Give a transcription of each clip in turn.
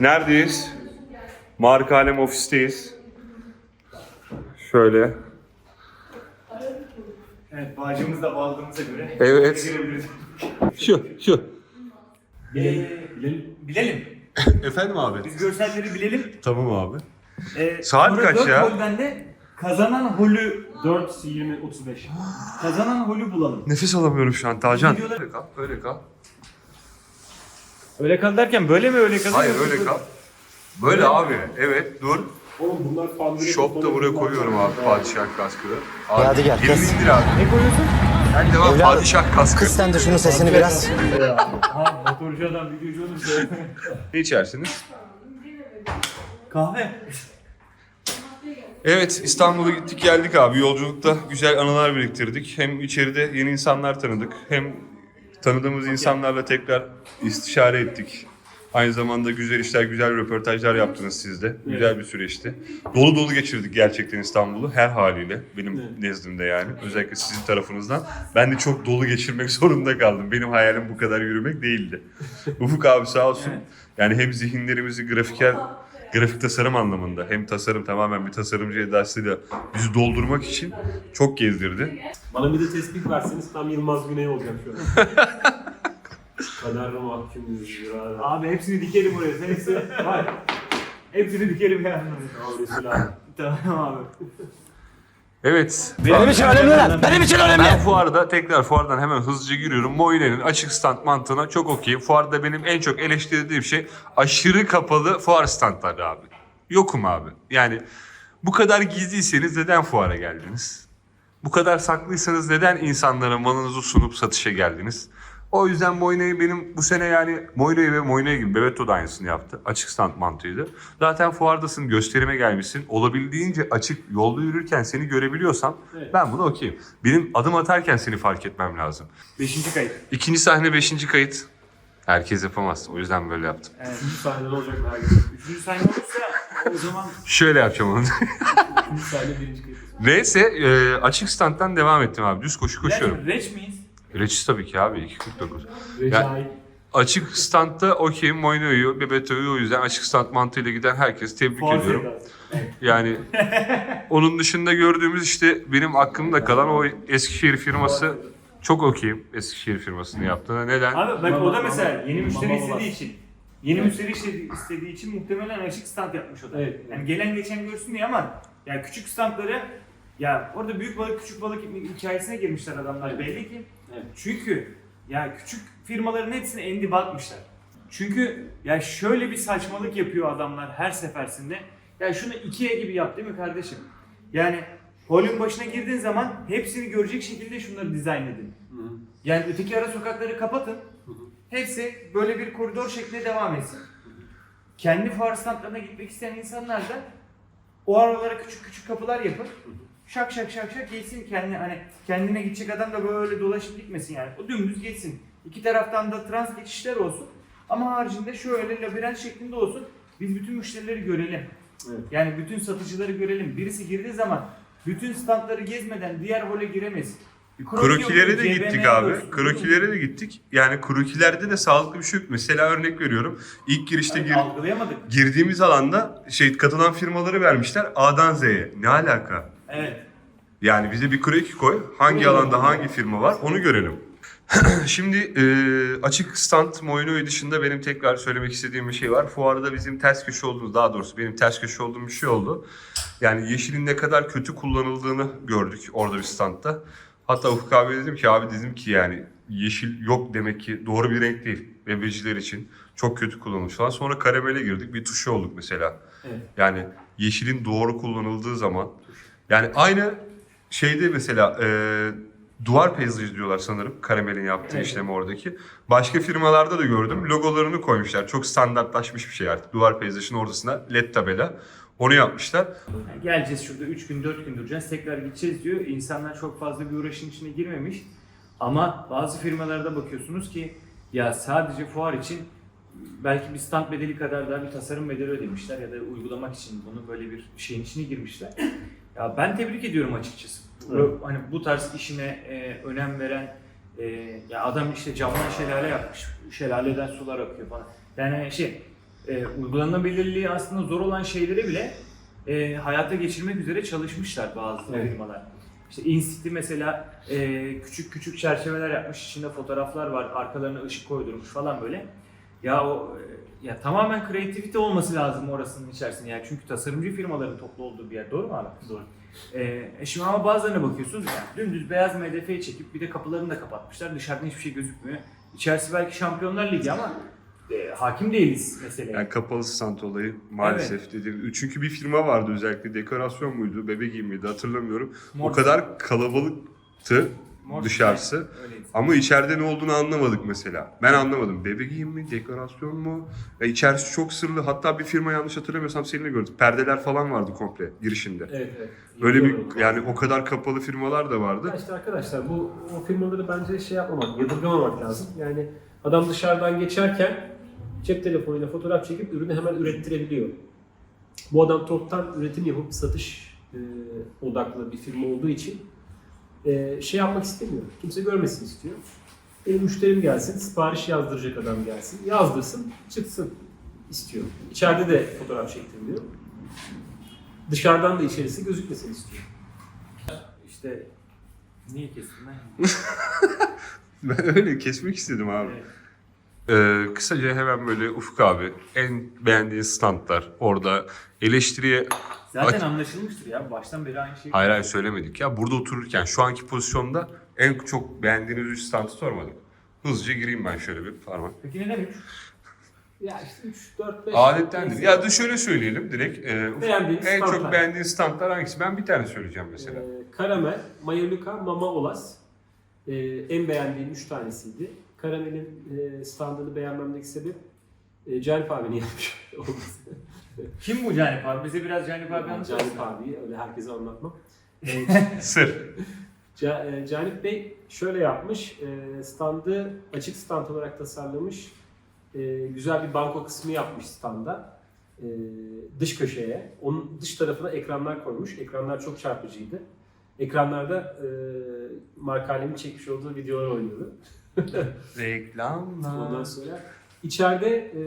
Neredeyiz? Marka Alem ofisteyiz. Şöyle. Evet, bağcımız da bağladığımıza göre. Evet. girebiliriz. Şu, şu. Bilelim. bilelim. Bilelim. Efendim abi? Biz görselleri bilelim. Tamam abi. Ee, Saat sonra kaç dört ya? golden de kazanan holü 4, 20, 35. kazanan holü bulalım. Nefes alamıyorum şu an Tacan. Videolar- Öyle kal, öyle kal. Öyle kal derken böyle mi öyle kal? Hayır öyle kal. Böyle abi. Evet dur. Oğlum bunlar pandemi da buraya koyuyorum abi padişah kaskını. Abi, hadi gel, elini kes. indir abi. Ne koyuyorsun? Ben de Evladım, padişah kaskı. Kız sen de şunun sesini biraz. Ha, motorcu adam videocu olursa. Ne içersiniz? Kahve. Evet İstanbul'a gittik geldik abi yolculukta güzel anılar biriktirdik. Hem içeride yeni insanlar tanıdık hem tanıdığımız insanlarla tekrar istişare ettik. Aynı zamanda güzel işler, güzel röportajlar yaptınız siz de. Güzel bir süreçti. Dolu dolu geçirdik gerçekten İstanbul'u her haliyle. Benim nezdimde yani. Özellikle sizin tarafınızdan. Ben de çok dolu geçirmek zorunda kaldım. Benim hayalim bu kadar yürümek değildi. Ufuk abi sağ olsun. Yani hem zihinlerimizi grafiker grafik tasarım anlamında hem tasarım tamamen bir tasarımcı edasıyla bizi doldurmak için çok gezdirdi. Bana bir de tespih verseniz tam Yılmaz Güney olacağım şu an. Kaderle mahkumuz. ya. Abi hepsini dikelim oraya. Hepsi var. Hepsini dikelim yani. Tamam Resul abi. Tamam abi. Evet. Benim için önemli lan. Benim için önemli. Ben fuarda tekrar fuardan hemen hızlıca giriyorum. Moine'nin açık stand mantığına çok okeyim. Fuarda benim en çok eleştirdiğim şey aşırı kapalı fuar standları abi. Yokum abi. Yani bu kadar gizliyseniz neden fuara geldiniz? Bu kadar saklıysanız neden insanlara malınızı sunup satışa geldiniz? O yüzden Moine'yi benim bu sene yani Moine'yi ve Moine gibi Bebeto da aynısını yaptı. Açık stand mantığıydı. Zaten fuardasın, gösterime gelmişsin. Olabildiğince açık yolda yürürken seni görebiliyorsam Evet. ben buna okeyim. Benim adım atarken seni fark etmem lazım. Beşinci kayıt. İkinci sahne beşinci kayıt. Herkes yapamaz. O yüzden böyle yaptım. Evet. Üçüncü sahnede olacak etme. Üçüncü sahne olursa o zaman Şöyle yapacağım onu. Üçüncü sahne birinci kayıt. Neyse e, açık standtan devam ettim abi. Düz koşu koşuyorum. Gerçi reç miyiz? Reçiz tabii ki abi 2.49. Recai. Açık standta okeyim Moino'yu, Bebeto'yu o yüzden açık stand mantığıyla giden herkesi tebrik Fuar ediyorum. Yani onun dışında gördüğümüz işte benim aklımda kalan o Eskişehir firması çok okeyim Eskişehir firmasını yaptığına. Neden? Abi bak o da mesela yeni müşteri istediği için. Yeni müşteri istediği, istediği için muhtemelen açık stand yapmış o da. Evet, Yani gelen geçen görsün diye ama ya küçük standları ya orada büyük balık küçük balık hikayesine girmişler adamlar belli ki. Evet. Çünkü ya küçük firmaların hepsine endi batmışlar. Çünkü ya şöyle bir saçmalık yapıyor adamlar her sefersinde. Ya şunu ikiye gibi yap değil mi kardeşim? Yani holün başına girdiğin zaman hepsini görecek şekilde şunları dizayn edin. Hı hı. Yani öteki ara sokakları kapatın. Hepsi böyle bir koridor şeklinde devam etsin. Kendi fuar standlarına gitmek isteyen insanlar da o aralara küçük küçük kapılar yapıp şak şak şak şak geçsin kendi hani kendine gidecek adam da böyle dolaşıp gitmesin yani. O dümdüz geçsin. İki taraftan da trans geçişler olsun. Ama haricinde şöyle labirent şeklinde olsun. Biz bütün müşterileri görelim. Evet. Yani bütün satıcıları görelim. Birisi girdiği zaman bütün standları gezmeden diğer hole giremez. Krokilere de CBM gittik abi. Krokilere de gittik. Yani krokilerde de sağlıklı bir şey yok. Mesela örnek veriyorum. İlk girişte gir, girdiğimiz alanda şey katılan firmaları vermişler A'dan Z'ye. Ne alaka? Evet. Yani bize bir kroki koy. Hangi alanda hangi firma var onu görelim. Şimdi e, açık stand Moinoy dışında benim tekrar söylemek istediğim bir şey var. Fuarda bizim ters köşe olduğumuz, daha doğrusu benim ters köşe olduğum bir şey oldu. Yani yeşilin ne kadar kötü kullanıldığını gördük orada bir standta. Hatta Ufuk abi dedim ki abi dedim ki yani yeşil yok demek ki doğru bir renk değil webciler için. Çok kötü kullanılmış falan. Sonra karamele girdik bir tuşu olduk mesela. Evet. Yani yeşilin doğru kullanıldığı zaman yani aynı şeyde mesela e, duvar peyzajı diyorlar sanırım Karamel'in yaptığı Evet. işlemi oradaki. Başka firmalarda da gördüm. Logolarını koymuşlar. Çok standartlaşmış bir şey artık. Duvar peyzajının ortasına led tabela. Onu yapmışlar. Yani geleceğiz şurada 3 gün 4 gün duracağız tekrar gideceğiz diyor. İnsanlar çok fazla bir uğraşın içine girmemiş. Ama bazı firmalarda bakıyorsunuz ki ya sadece fuar için belki bir stand bedeli kadar daha bir tasarım bedeli ödemişler ya da uygulamak için bunu böyle bir şeyin içine girmişler. Ya ben tebrik ediyorum açıkçası. Evet. Hani bu tarz işine e, önem veren e, ya adam işte camdan şelale yapmış. Şelaleden sular akıyor falan. Yani şey e, uygulanabilirliği aslında zor olan şeyleri bile e, hayata geçirmek üzere çalışmışlar bazı Evet. firmalar. İşte InCity mesela e, küçük küçük çerçeveler yapmış, içinde fotoğraflar var, arkalarına ışık koydurmuş falan böyle. Ya o e, ya tamamen kreativite olması lazım orasının içerisinde yani çünkü tasarımcı firmaların toplu olduğu bir yer doğru mu abi? Doğru. E, e şimdi ama bazılarına bakıyorsunuz yani dümdüz beyaz MDF'yi çekip bir de kapılarını da kapatmışlar dışarıdan hiçbir şey gözükmüyor. İçerisi belki Şampiyonlar Ligi ama e, hakim değiliz meseleye. Yani kapalı stand olayı maalesef dediğim. Çünkü bir firma vardı özellikle dekorasyon muydu, bebe giyimiydi hatırlamıyorum. O Morse. kadar kalabalıktı Morse dışarısı. Öyleydi. Ama içeride ne olduğunu anlamadık mesela. Ben anlamadım. Bebe giyim mi, dekorasyon mu? Ya içerisi çok sırlı. Hatta bir firma yanlış hatırlamıyorsam seninle gördük. Perdeler falan vardı komple girişinde. Evet evet. Böyle bir yani o kadar kapalı firmalar da vardı. Ya işte arkadaşlar bu o firmaları bence şey yapmamak, yadırgamamak lazım. Yani adam dışarıdan geçerken cep telefonuyla fotoğraf çekip ürünü hemen ürettirebiliyor. Bu adam toptan üretim yapıp satış e, odaklı bir firma olduğu için e, şey yapmak istemiyor. Kimse görmesin istiyor. Benim müşterim gelsin, sipariş yazdıracak adam gelsin, yazdırsın, çıksın istiyor. İçeride de fotoğraf çektiriliyor. Dışarıdan da içerisi gözükmesin istiyor. İşte niye kestin lan? Ben öyle kesmek istedim abi. Evet. Ee, kısaca hemen böyle Ufuk abi en beğendiğin standlar orada eleştiriye Zaten anlaşılmıştır ya. Baştan beri aynı şey. hayır hayır söylemedik ya burada otururken şu anki pozisyonda en çok beğendiğiniz 3 standı sormadık. Hızlıca gireyim ben şöyle bir parmak. Peki neden 3? Ya işte 3, 4, 5... Adettendir. Ya da şöyle söyleyelim direkt. e, Ufuk, Beğendiğiniz en çok standlar. beğendiğin standlar hangisi? Ben bir tane söyleyeceğim mesela. Ee, karamel, mayoluka, mama olas. Ee, en beğendiğim 3 tanesiydi. Karamelin e, standını beğenmemdeki sebep e, Canip abinin yapmış olması. Kim bu Canip abi? Bize biraz Canip abi anlatsana. Canip abiyi öyle herkese anlatmam. Ee, Sır. Ca- e, Canip Bey şöyle yapmış, e, standı açık stand olarak tasarlamış, E, güzel bir banko kısmı yapmış standa, E, dış köşeye. Onun dış tarafına ekranlar koymuş, ekranlar çok çarpıcıydı. Ekranlarda e, Mark Alem'in çekmiş olduğu videolar oynuyordu. Reklamlar. Ondan sonra içeride e,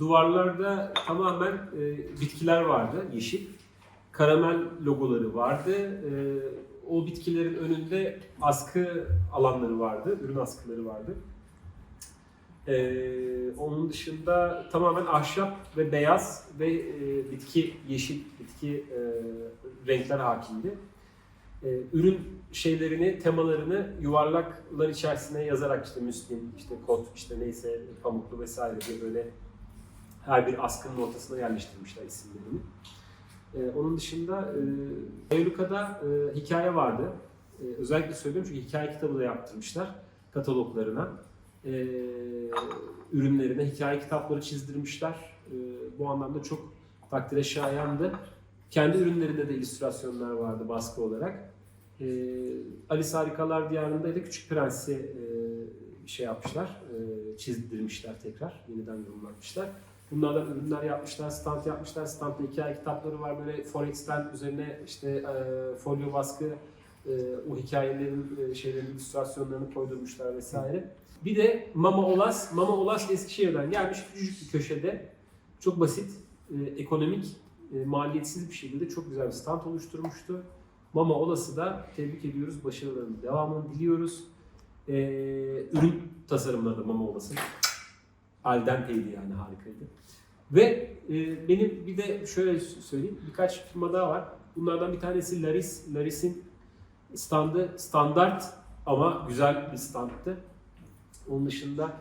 duvarlarda tamamen e, bitkiler vardı, yeşil. Karamel logoları vardı. E, o bitkilerin önünde askı alanları vardı, ürün askıları vardı. E, onun dışında tamamen ahşap ve beyaz ve e, bitki, yeşil bitki e, renkler hakimdi. E, ürün şeylerini, temalarını yuvarlaklar içerisine yazarak işte müslim, işte kot, işte neyse pamuklu vesaire diye böyle her bir askının ortasına yerleştirmişler isimlerini. E, onun dışında e, Eyluka'da e, hikaye vardı. E, özellikle söylüyorum çünkü hikaye kitabı da yaptırmışlar kataloglarına. E, ürünlerine hikaye kitapları çizdirmişler. E, bu anlamda çok takdire şayandı. Kendi ürünlerinde de illüstrasyonlar vardı baskı olarak. E, Alice Harikalar Diyarı'nda da Küçük Prens'i e, şey yapmışlar, e, çizdirmişler tekrar, yeniden yorumlatmışlar. Bunlardan ürünler yapmışlar, stand yapmışlar. Standta hikaye kitapları var böyle Forex'ten üzerine işte e, folyo baskı, e, o hikayelerin e, şeylerin illüstrasyonlarını koydurmuşlar vesaire. Bir de Mama Olas, Mama Olas Eskişehir'den gelmiş küçücük bir köşede. Çok basit, e, ekonomik, e, maliyetsiz bir şekilde çok güzel bir stand oluşturmuştu. Mama Olas'ı da tebrik ediyoruz. Başarılarının devamını diliyoruz. Ee, ürün tasarımları da Mama Olas'ın. Al denteydi yani harikaydı. Ve e, benim bir de şöyle söyleyeyim birkaç firma daha var. Bunlardan bir tanesi Laris. Laris'in standı standart ama güzel bir standtı. Onun dışında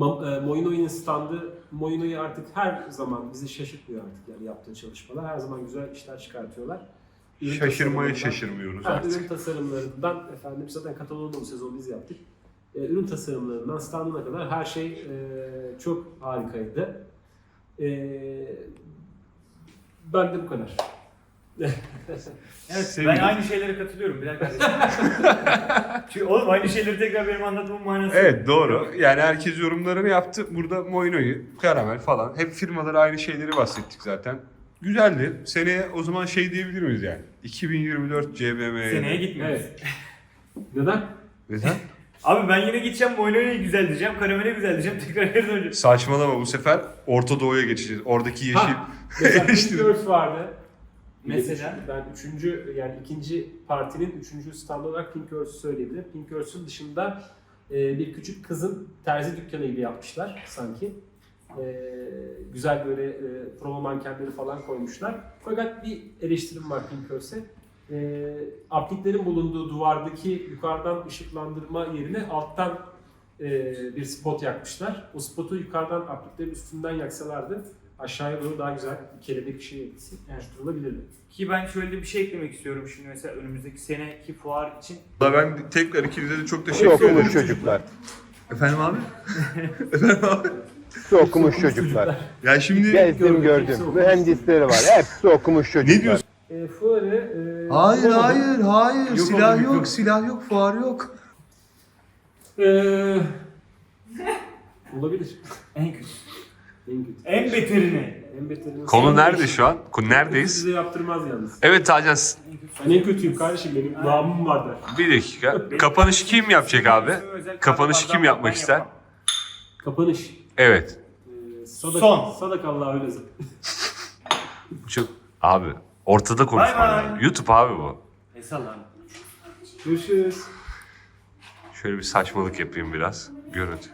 E, Moinoi'nin standı, Moinoi artık her zaman bizi şaşırtmıyor artık yani yaptığı çalışmalar. Her zaman güzel işler çıkartıyorlar. Ürün Şaşırmaya şaşırmıyoruz Ha, artık. ürün tasarımlarından efendim zaten kataloğunu da bu sezon biz yaptık. Ee, ürün tasarımlarından standına kadar her şey e, çok harikaydı. Ee, ben de bu kadar. Evet Sevgili- ben aynı şeylere katılıyorum Bilal kardeşim. Çünkü oğlum aynı şeyleri tekrar benim anlatmamın manası. Evet doğru. Yani herkes yorumlarını yaptı. Burada Moino'yu, Karamel falan. Hep firmalara aynı şeyleri bahsettik zaten. Güzeldi. Seneye o zaman şey diyebilir miyiz yani? 2024 CBM. Seneye gitmiyoruz. Evet. Neden? Neden? Abi ben yine gideceğim Moyno'ya güzel diyeceğim, Karamele güzel diyeceğim, tekrar geri döneceğim. Saçmalama bu sefer Orta Doğu'ya geçeceğiz. Oradaki yeşil. Ha, mesela Earth vardı. Mesela? Ben üçüncü yani ikinci partinin üçüncü standı olarak Pink Earth'ü söyleyebilirim. Pink Earth'ün dışında e, bir küçük kızın terzi dükkanı gibi yapmışlar sanki. E, güzel böyle e, promo mankenleri falan koymuşlar. Fakat bir eleştirim var Pink Earth'e. E, apliklerin bulunduğu duvardaki yukarıdan ışıklandırma yerine alttan e, bir spot yakmışlar. O spotu yukarıdan apliklerin üstünden yaksalardı aşağıya doğru daha güzel bir kelebek etkisi oluşturulabilirdi. Ki ben şöyle bir şey eklemek istiyorum şimdi mesela önümüzdeki seneki fuar için. Valla ben tekrar ikinize de çok teşekkür ederim. okumuş çocuklar. Efendim abi? Efendim abi? Şu okumuş çocuklar. Ya şimdi... Gezdim gördüm. Mühendisleri var. Hepsi okumuş çocuklar. Ne diyorsun? E, fuarı... E, Hayır bulamadım. hayır hayır. Yok silah yok, yok. silah yok, fuar yok. E, olabilir. En kötü. En kötü. En beterini. En beterini. Konu nerede şu an? Konu neredeyiz? Size yaptırmaz yalnız. Evet Tacan Ben en kötüyüm kardeşim benim namım var der. bir dakika. Kapanışı kim yapacak abi? Kapanışı kim yapmak ister? Kapanış. Evet. E, sadak, Son. Sadakallah öyle zaten. Çok abi ortada konuşman Bay bay. lazım. YouTube abi bu. Eyvallah. Görüşürüz. Şöyle bir saçmalık yapayım biraz. Görüntü.